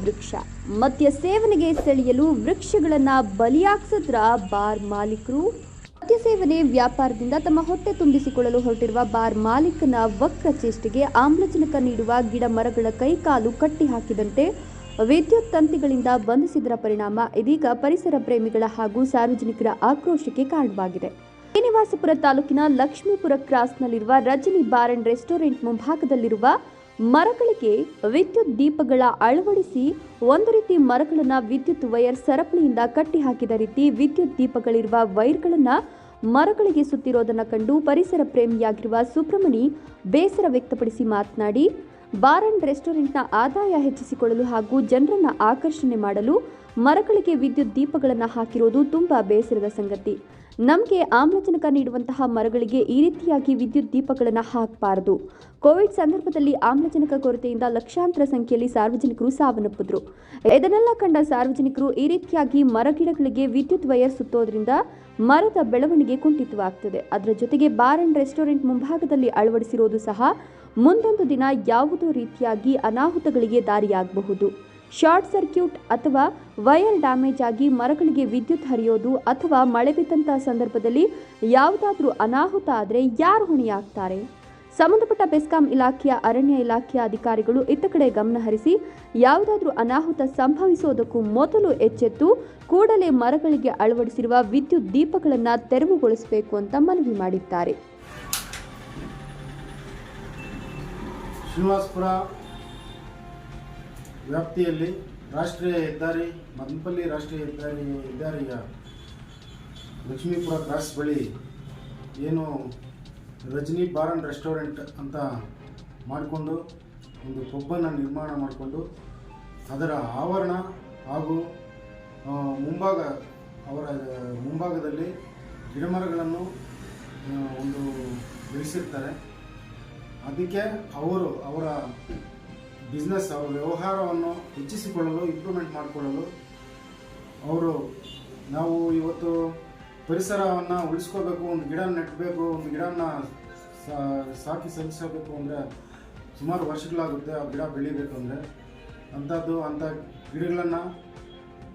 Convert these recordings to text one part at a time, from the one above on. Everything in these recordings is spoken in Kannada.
ವೃಕ್ಷ. ಮದ್ಯ ಸೇವನೆಗೆ ಸೆಳೆಯಲು ವೃಕ್ಷಗಳನ್ನ ಬಲಿಯಾಗ್ಸದ್ರ ಬಾರ್ ಮಾಲೀಕರು. ಮದ್ಯ ಸೇವನೆ ವ್ಯಾಪಾರದಿಂದ ತಮ್ಮ ಹೊಟ್ಟೆ ತುಂಬಿಸಿಕೊಳ್ಳಲು ಹೊರಟಿರುವ ಬಾರ್ ಮಾಲೀಕನ ವಕ್ರ ಚೇಷ್ಟೆಗೆ ಆಮ್ಲಜನಕ ನೀಡುವ ಗಿಡ ಮರಗಳ ಕೈಕಾಲು ಕಟ್ಟಿ ಹಾಕಿದಂತೆ ವಿದ್ಯುತ್ ತಂತಿಗಳಿಂದ ಬಂಧಿಸಿದರ ಪರಿಣಾಮ ಇದೀಗ ಪರಿಸರ ಪ್ರೇಮಿಗಳ ಹಾಗೂ ಸಾರ್ವಜನಿಕರ ಆಕ್ರೋಶಕ್ಕೆ ಕಾರಣವಾಗಿದೆ. ಶ್ರೀನಿವಾಸಪುರ ತಾಲೂಕಿನ ಲಕ್ಷ್ಮೀಪುರ ಕ್ರಾಸ್ನಲ್ಲಿರುವ ರಜನಿ ಬಾರ್ ಅಂಡ್ ರೆಸ್ಟೋರೆಂಟ್ ಮುಂಭಾಗದಲ್ಲಿರುವ ಮರಗಳಿಗೆ ವಿದ್ಯುತ್ ದೀಪಗಳ ಅಳವಡಿಸಿ ಒಂದು ರೀತಿ ಮರಗಳನ್ನು ವಿದ್ಯುತ್ ವೈರ್ ಸರಪಳಿಯಿಂದ ಕಟ್ಟಿ ಹಾಕಿದ ರೀತಿ ವಿದ್ಯುತ್ ದೀಪಗಳಿರುವ ವೈರ್ಗಳನ್ನು ಮರಗಳಿಗೆ ಸುತ್ತಿರೋದನ್ನು ಕಂಡು ಪರಿಸರ ಪ್ರೇಮಿಯಾಗಿರುವ ಸುಬ್ರಹ್ಮಣಿ ಬೇಸರ ವ್ಯಕ್ತಪಡಿಸಿ ಮಾತನಾಡಿ, ಬಾರ್ ಅಂಡ್ ರೆಸ್ಟೋರೆಂಟ್ನ ಆದಾಯ ಹೆಚ್ಚಿಸಿಕೊಳ್ಳಲು ಹಾಗೂ ಜನರನ್ನು ಆಕರ್ಷಣೆ ಮಾಡಲು ಮರಗಳಿಗೆ ವಿದ್ಯುತ್ ದೀಪಗಳನ್ನು ಹಾಕಿರೋದು ತುಂಬಾ ಬೇಸರದ ಸಂಗತಿ. ನಮಗೆ ಆಮ್ಲಜನಕ ನೀಡುವಂತಹ ಮರಗಳಿಗೆ ಈ ರೀತಿಯಾಗಿ ವಿದ್ಯುತ್ ದೀಪಗಳನ್ನು ಹಾಕಬಾರದು. ಕೋವಿಡ್ ಸಂದರ್ಭದಲ್ಲಿ ಆಮ್ಲಜನಕ ಕೊರತೆಯಿಂದ ಲಕ್ಷಾಂತರ ಸಂಖ್ಯೆಯಲ್ಲಿ ಸಾರ್ವಜನಿಕರು ಸಾವನ್ನಪ್ಪಿದ್ರು. ಇದನ್ನೆಲ್ಲ ಕಂಡ ಸಾರ್ವಜನಿಕರು ಈ ರೀತಿಯಾಗಿ ಮರಗಿಡಗಳಿಗೆ ವಿದ್ಯುತ್ ವೈರ್ ಸುತ್ತೋದ್ರಿಂದ ಮರದ ಬೆಳವಣಿಗೆ ಕುಂಠಿತವಾಗ್ತದೆ. ಅದರ ಜೊತೆಗೆ ಬಾರ್ ಅಂಡ್ ರೆಸ್ಟೋರೆಂಟ್ ಮುಂಭಾಗದಲ್ಲಿ ಅಳವಡಿಸಿರೋದು ಸಹ ಮುಂದೊಂದು ದಿನ ಯಾವುದೋ ರೀತಿಯಾಗಿ ಅನಾಹುತಗಳಿಗೆ ದಾರಿಯಾಗಬಹುದು. ಶಾರ್ಟ್ ಸರ್ಕ್ಯೂಟ್ ಅಥವಾ ವೈರ್ ಡ್ಯಾಮೇಜ್ ಆಗಿ ಮರಗಳಿಗೆ ವಿದ್ಯುತ್ ಹರಿಯೋದು ಅಥವಾ ಮಳೆ ಬಿದ್ದಂಥ ಸಂದರ್ಭದಲ್ಲಿ ಯಾವುದಾದ್ರೂ ಅನಾಹುತ ಆದರೆ ಯಾರು ಹೊಣೆಯಾಗ್ತಾರೆ? ಸಂಬಂಧಪಟ್ಟ ಬೆಸ್ಕಾಂ ಇಲಾಖೆಯ ಅರಣ್ಯ ಇಲಾಖೆಯ ಅಧಿಕಾರಿಗಳು ಇತ್ತ ಕಡೆ ಗಮನಹರಿಸಿ ಯಾವುದಾದ್ರೂ ಅನಾಹುತ ಸಂಭವಿಸೋದಕ್ಕೂ ಮೊದಲು ಎಚ್ಚೆತ್ತು, ಕೂಡಲೇ ಮರಗಳಿಗೆ ಅಳವಡಿಸಿರುವ ವಿದ್ಯುತ್ ದೀಪಗಳನ್ನು ತೆರವುಗೊಳಿಸಬೇಕು ಅಂತ ಮನವಿ ಮಾಡಿದ್ದಾರೆ. ವ್ಯಾಪ್ತಿಯಲ್ಲಿ ರಾಷ್ಟ್ರೀಯ ಹೆದ್ದಾರಿ ಮದನಪಲ್ಲಿ ರಾಷ್ಟ್ರೀಯ ಹೆದ್ದಾರಿ ಹೆದ್ದಾರಿಯ ಲಕ್ಷ್ಮೀಪುರ ಕ್ರಾಸ್ ಬಳಿ ಏನು ರಜನಿ ಬಾರ್ ಆ್ಯಂಡ್ ರೆಸ್ಟೋರೆಂಟ್ ಅಂತ ಮಾಡಿಕೊಂಡು, ಒಂದು ಪಬ್ಬನ್ನು ನಿರ್ಮಾಣ ಮಾಡಿಕೊಂಡು, ಅದರ ಆವರಣ ಹಾಗೂ ಮುಂಭಾಗ, ಅವರ, ಮುಂಭಾಗದಲ್ಲಿ ಗಿಡಮರಗಳನ್ನು ಒಂದು ಬೆಳೆಸಿರ್ತಾರೆ. ಅದಕ್ಕೆ ಅವರು ಅವರ ಬಿಸ್ನೆಸ್ ಅವರ ವ್ಯವಹಾರವನ್ನು ಹೆಚ್ಚಿಸಿಕೊಳ್ಳಲು ಇಂಪ್ರೂವ್ಮೆಂಟ್ ಮಾಡಿಕೊಳ್ಳಲು ಅವರು ನಾವು ಇವತ್ತು ಪರಿಸರವನ್ನು ಉಳಿಸ್ಕೋಬೇಕು ಒಂದು ಗಿಡ ನೆಟ್ಟಬೇಕು ಒಂದು ಗಿಡನ ಸಾಕಿ ಸಲ್ಲಿಸಬೇಕು ಅಂದರೆ ಸುಮಾರು ವರ್ಷಗಳಾಗುತ್ತೆ ಆ ಗಿಡ ಬೆಳಿಬೇಕು ಅಂದರೆ. ಅಂಥದ್ದು, ಅಂಥ ಗಿಡಗಳನ್ನು,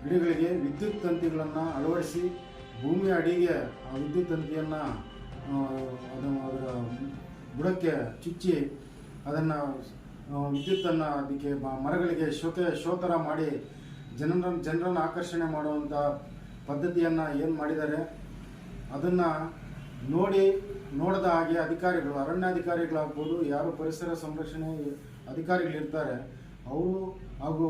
ಗಿಡಗಳಿಗೆ ವಿದ್ಯುತ್ ತಂತಿಗಳನ್ನು ಅಳವಡಿಸಿ ಭೂಮಿಯ ಅಡಿಗೆ ಆ ವಿದ್ಯುತ್ ತಂತಿಯನ್ನು ಅದನ್ನು ಅದರ ಬುಡಕ್ಕೆ ಚುಚ್ಚಿ ಅದನ್ನು ವಿದ್ಯುತ್ತನ್ನು ಅದಕ್ಕೆ ಮರಗಳಿಗೆ ಶೋಕೆ ಶೋ ಥರ ಮಾಡಿ ಜನರ ಜನರನ್ನು ಆಕರ್ಷಣೆ ಮಾಡುವಂಥ ಪದ್ಧತಿಯನ್ನು ಏನು ಮಾಡಿದ್ದಾರೆ, ಅದನ್ನು ನೋಡಿ, ನೋಡದ ಹಾಗೆ ಅಧಿಕಾರಿಗಳು, ಅರಣ್ಯಾಧಿಕಾರಿಗಳಾಗ್ಬೋದು, ಯಾರು ಪರಿಸರ ಸಂರಕ್ಷಣೆ ಅಧಿಕಾರಿಗಳಿರ್ತಾರೆ, ಅವರು ಹಾಗೂ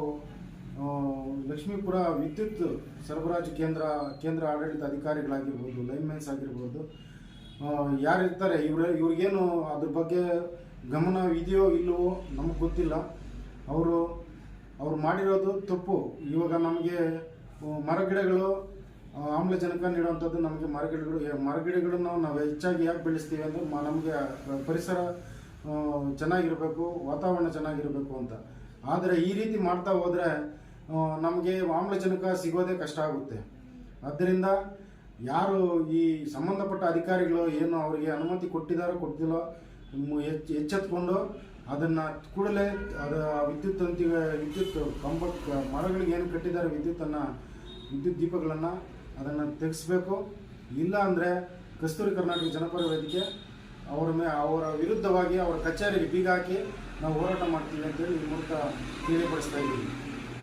ಲಕ್ಷ್ಮೀಪುರ ವಿದ್ಯುತ್ ಸರಬರಾಜು ಕೇಂದ್ರ ಕೇಂದ್ರ ಆಡಳಿತ ಅಧಿಕಾರಿಗಳಾಗಿರ್ಬೋದು ಲೈನ್ಮೆನ್ಸ್ ಆಗಿರ್ಬೋದು ಆ, ಯಾರಿರ್ತಾರೆ? ಇವ್ರ ಇವ್ರಿಗೇನು ಅದ್ರ ಬಗ್ಗೆ ಗಮನ ಇದೆಯೋ ಇಲ್ಲವೋ ನಮಗೆ ಗೊತ್ತಿಲ್ಲ. ಅವರು ಅವ್ರು ಮಾಡಿರೋದು ತಪ್ಪು. ಇವಾಗ ನಮಗೆ ಮರಗಿಡಗಳು ಆಮ್ಲಜನಕ ನೀಡುವಂಥದ್ದು ನಮಗೆ ಮರಗಿಡಗಳು ಮರಗಿಡಗಳನ್ನು ನಾವು ಹೆಚ್ಚಾಗಿ ಯಾಕೆ ಬೆಳೆಸ್ತೀವಿ ಅಂದರೆ ನಮಗೆ ಪರಿಸರ ಚೆನ್ನಾಗಿರಬೇಕು ವಾತಾವರಣ ಚೆನ್ನಾಗಿರಬೇಕು ಅಂತ. ಆದರೆ ಈ ರೀತಿ ಮಾಡ್ತಾ ಹೋದರೆ ನಮಗೆ ಆಮ್ಲಜನಕ ಸಿಗೋದೇ ಕಷ್ಟ ಆಗುತ್ತೆ. ಆದ್ದರಿಂದ ಯಾರು ಈ ಸಂಬಂಧಪಟ್ಟ ಅಧಿಕಾರಿಗಳು ಏನು ಅವರಿಗೆ ಅನುಮತಿ ಕೊಟ್ಟಿದ್ದಾರೋ ಕೊಟ್ಟಿಲ್ಲ ಹೆಚ್ಚು ಎಚ್ ಎಚ್ಚೆತ್ಕೊಂಡು ಅದನ್ನು ಕೂಡಲೇ ಆ ವಿದ್ಯುತ್ ತಂತಿ, ವಿದ್ಯುತ್ ಕಂಬ ಮರಗಳಿಗೆ ಏನು ಕಟ್ಟಿದ್ದಾರೆ ವಿದ್ಯುತ್ತನ್ನು, ವಿದ್ಯುತ್ ದೀಪಗಳನ್ನು ಅದನ್ನು ತೆಗೆಸಬೇಕು. ಇಲ್ಲ ಅಂದರೆ ಕಸ್ತೂರಿ ಕರ್ನಾಟಕ ಜನಪರ ವೇದಿಕೆ ಅವರ ಮೇ, ಅವರ ವಿರುದ್ಧವಾಗಿ ಅವರ ಕಚೇರಿಗೆ ಬೀಗ ಹಾಕಿ ನಾವು ಹೋರಾಟ ಮಾಡ್ತೀವಿ ಅಂತೇಳಿ ಈ ಮೂಲಕ ತಿಳಿಯಪಡಿಸ್ತಾ ಇದ್ದೀವಿ.